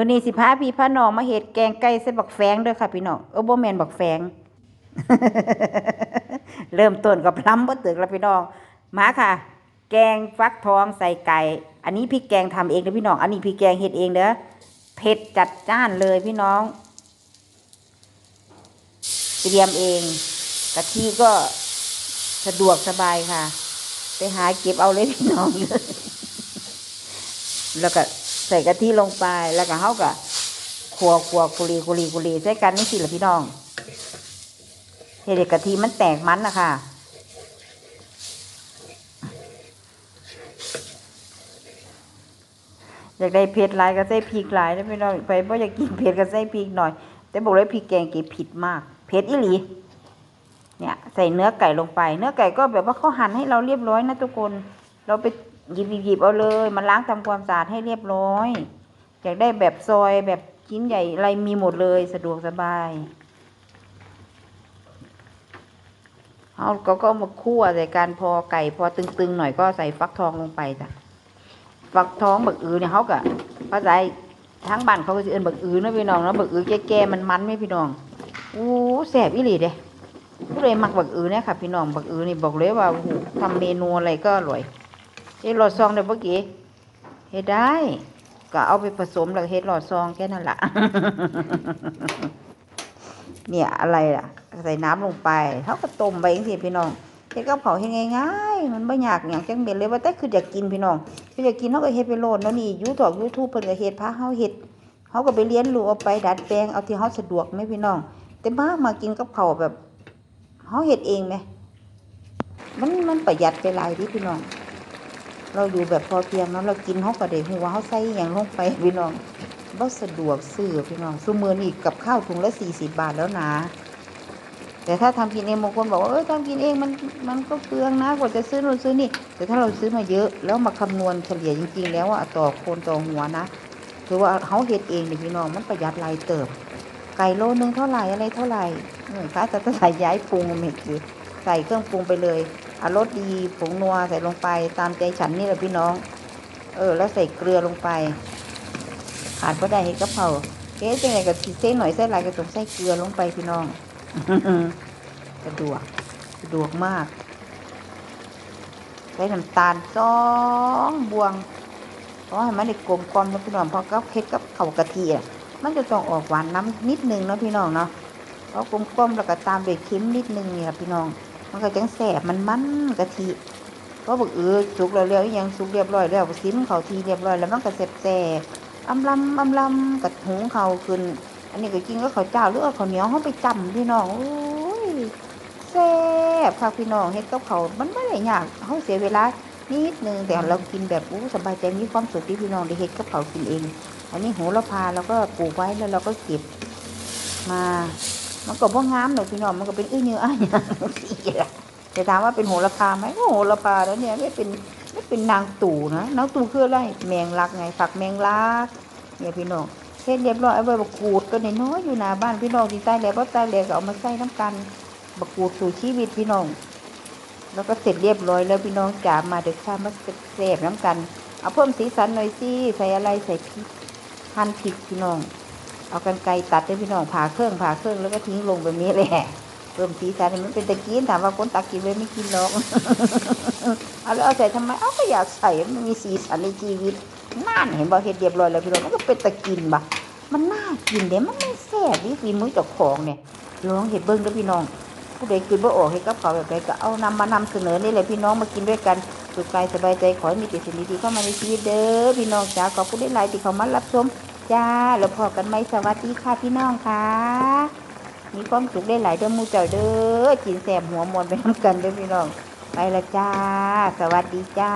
มื้อนี้สิพาพี่พาน้องมาเฮ็ดแกงไก่ใส่บักแฟงด้อค่ะพี่น้องเออบ่แมนบักแฟง เริ่มต้นกับพลัมบ่ตึกแล้วพี่น้องมาค่ะ แกงฟักทองใส่ไก่ อันนี้พี่แกงทำเองเด้อพี่น้อง อันนี้พี่แกงเฮ็ดเองเด้อเผ็ดจัดจ้านเลยพี่น้อง เตรียมเองกะทิก็สะดวกสบายค่ะ ไปหาเก็บเอาเลยพี่น้องเลยแล้วก็ ใส่กะทิลงไปแล้วก็เฮาก็ขัวขัวกุลีกุลีกุลีใส่กันนี่สิละพี่น้องเฮ็ดกะทิมันแตกมันนะคะอยากได้เผ็ดหลายก็ใส่พริกหลายแล้วพี่น้องไปบ่อยากกินเผ็ดก็ใส่พริกหน่อย แต่บอกเลยพริกแกงเก็บผิดมากเผ็ดอีหลีเนี่ย ใส่เนื้อไก่ลงไป เนื้อไก่ก็แบบว่าเขาหั่นให้เราเรียบร้อยนะทุกคน เราไป หยิบหยิบหยิบเอาเลยมาล้างทำความสะอาดให้เรียบร้อยอยากได้แบบซอยแบบชิ้นใหญ่อะไรมีหมดเลยสะดวกสบายเอาก็ก็มาคั่วใส่การพอไก่พอตึงๆหน่อยก็ใส่ฟักทองลงไปจ้ะฟักทองบักอือเนี่ยเขาก็ภาษาทั้งบ้านเขาก็จะเอินบักอือนะพี่น้องนะบักอือแก่ๆมันมันไหมพี่น้องอู้แสบอีหลีเด้ผู้ใดมักบักอือเนี่ยค่ะพี่น้องบักอือนี่บอกเลยว่าทำเมนูอะไรก็อร่อย เฮ็ดหลอดซองได้บ่อกี่เฮ็ดได้ ก็เอาไปผสมแล้วก็เฮ็ดหลอดซองแค่นั้นละเนี่ยอะไรล่ะ ใส่น้ำลงไปเขาก็ต้มไปจังซี่พี่น้องเฮ็ดกับเขาเฮ็ดง่ายๆมันบ่ยากหยังจังเม็ดเลยว่าแต่คืออยากกินพี่น้องคืออยากกินเฮาก็เฮ็ดไปโลดแล้วนี่ยูทอก YouTube เพิ่นก็เฮ็ดพาเฮาเฮ็ดเฮาก็ไปเรียนรู้เอาไปดัดแปลงเอาที่เฮาสะดวกไหมพี่น้อง แต่มามากินกับเขาแบบเขาเห็ดเองไหมมันมันประหยัดไปหลายดิพี่น้อง เราอยู่แบบพอเพียงเนาะเรากินเขาก็ได้หัวเขาใส่อย่างลงไปพี่น้องบ่สะดวกซื้อพี่น้องซุมือนี่กับข้าวถุงละสี่สิบบาทแล้วนะแต่ถ้าทำกินเองบางคนบอกว่าเอ้ยทำกินเองมันมันก็เปลืองนะกว่าจะซื้อนู่นซื้อนี่ แต่ถ้าเราซื้อมาเยอะแล้วมาคำนวณเฉลี่ยจริง ๆ แล้วอะต่อคนต่อหัวนะคือว่าเขาเห็ดเองเนี่ยพี่น้องมันประหยัดรายเติบ ไก่โลนึงเท่าไหร่อะไรเท่าไหร่เออถ้าจะใส่ย้ายปรุงไม่คือใส่เครื่องปรุงไปเลย เอารสดีผงนัวใส่ลงไปตามใจฉันนี่แหละพี่น้อง เออ แล้วใส่เกลือลงไปขาดก็ได้เห็ดกะเพราเอ๊ะจังไงกับเส้นหน่อยใส่หลายก็ต้งใส่เกลือลงไปพี่น้องสะดวกสะดวกมากใส่น้ำตาลสองบวงเพราะให้มันได้กลมกลมนะพี่น้องเพราะกับเผ็ดกับข้ากะทิอะมันจะต้องออกหวานน้ำนิดนึงเนาะพี่น้องเนาะเพราะกลมๆแล้วก็ตามด้วยเค็มนิดนึงเนี่ยพี่น้อง มันก็จังแสบมันมันกะทิเพราะบอกเออสุกแล้วเรียวอีหยังสุกเรียบร้อยแล้วซิมเขาทีเรียบร้อยแล้วมันก็แสบแสบอำลำอำลำกัดหุงเขาขึ้น อันนี้ก็กินก็เขาเจ้าหรือเอาข้าวเหนียวเขาไปจำพี่น้องโอ้ยแซ่บค่ะพี่น้องเฮ็ดกับเขามันไม่ได้ยากเขาเสียเวลานิดนึงแต่เรากินแบบอู้สบายใจมีความสุขที่พี่น้องได้เฮ็ดกับเขากินเอง อันนี้โหระพาเราก็ปลูกไว้แล้วเราก็เก็บมา มันก็บ่งามหรอกพี่น้องมันก็เป็นอื้อเนื้ออ้ายนี่แต่ถามว่าเป็นโหระพาไหมก็โหระพาแล้วเนี่ยไม่เป็นไม่เป็นนางตู่นะนางตู่คืออะไรแมงลักไงฝักแมงลักเนี่ยพี่น้องเฮ็ดเรียบร้อยเอาไว้บักกูดก็น้อยอยู่หน้าบ้านพี่น้องที่ใต้แล้วก็ใต้แล้วก็เอามาใส่น้ำกันบักกูดสู่ชีวิตพี่น้อง แล้วก็เสร็จเรียบร้อยแล้วพี่น้องจ๋ามาเด็กข้ามาเสพน้ำกัน เอาเพิ่มสีสันหน่อยสิใส่อะไรใส่พริกหั่นพริกพี่น้อง เอากันไกรตัดให้พี่น้องผ่าเครื่องผ่าเครื่องแล้วก็ทิ้งลงแบบนี้แหละเพิ่มสีสันมันเป็นตะกินถามว่าคนตักกินไว้ไม่กินหรอกเอาแล้วเอาใส่ทำไมเอาก็อยากใส่มันมีสีสันในชีวิตน่านเห็นบ่เฮ็ดเรียบร้อยแล้วพี่น้องมันก็เป็นตะกินบ่มันน่ากินเด้มันไม่แซ่บดิฝีมือเจ้าของเนี่ยลองเฮ็ดเบิ่งเด้อพี่น้อง ผู้ใดกินบ่ออกเฮ็ดกับเขาแบบใดก็เอานำมานำเสนอนี่แหละพี่น้องมากินด้วยกันสุขกายสบายใจขอให้มีแต่สิ่งดีๆเข้ามาในชีวิตเด้อพี่น้องจ๋าขอบคุณได้หลายๆที่เขามารับชม จ้า แล้วพอกันไหมสวัสดีค่ะพี่น้องค่ะ มีความสุขได้หลายเด้อมูเจ้าเด้อจินแสบหัวมวนไปน้ำกันเด้อพี่น้อง ไปละจ้า สวัสดีจ้า